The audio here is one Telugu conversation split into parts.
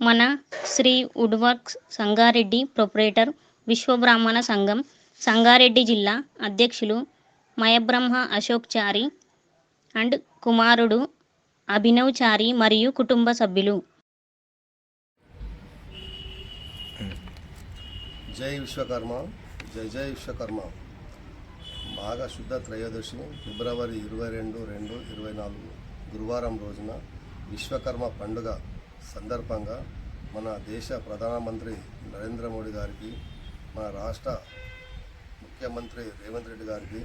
మన శ్రీ వుడ్వర్క్స్ సంగారెడ్డి ప్రొపరేటర్ విశ్వబ్రాహ్మణ సంఘం సంగారెడ్డి జిల్లా అధ్యక్షులు మయబ్రహ్మ అశోక్ చారి అండ్ కుమారుడు అభినవ్ చారి మరియు కుటుంబ సభ్యులు. జై విశ్వకర్మ జై జై విశ్వకర్మ. మాఘ శుద్ధ త్రయోదశి ఫిబ్రవరి ఇరవై రెండు రెండు ఇరవై నాలుగు గురువారం రోజున విశ్వకర్మ పండుగ సందర్భంగా మన దేశ ప్రధానమంత్రి నరేంద్ర మోడీ గారికి మన రాష్ట్ర ముఖ్యమంత్రి రేవంత్ రెడ్డి గారికి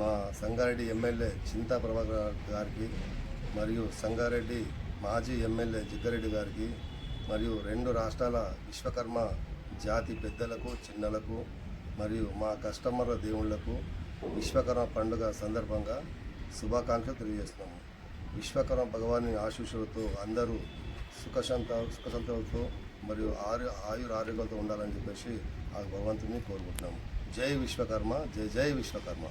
మా సంగారెడ్డి ఎమ్మెల్యే చింతా ప్రభాకర్ గారికి మరియు సంగారెడ్డి మాజీ ఎమ్మెల్యే జిగ్గారెడ్డి గారికి మరియు రెండు రాష్ట్రాల విశ్వకర్మ జాతి పెద్దలకు చిన్నలకు మరియు మా కస్టమర్ల దేవుళ్ళకు విశ్వకర్మ పండుగ సందర్భంగా శుభాకాంక్షలు తెలియజేస్తున్నాము. విశ్వకర్మ భగవాని ఆశీస్సులతో అందరూ సుఖశాంత సుఖశాంతులతో మరియు ఆరు ఆయుర ఆరోగ్యాలతో ఉండాలని చెప్పేసి ఆ భగవంతుని కోరుకుంటున్నాము. జై విశ్వకర్మ జై జై విశ్వకర్మ.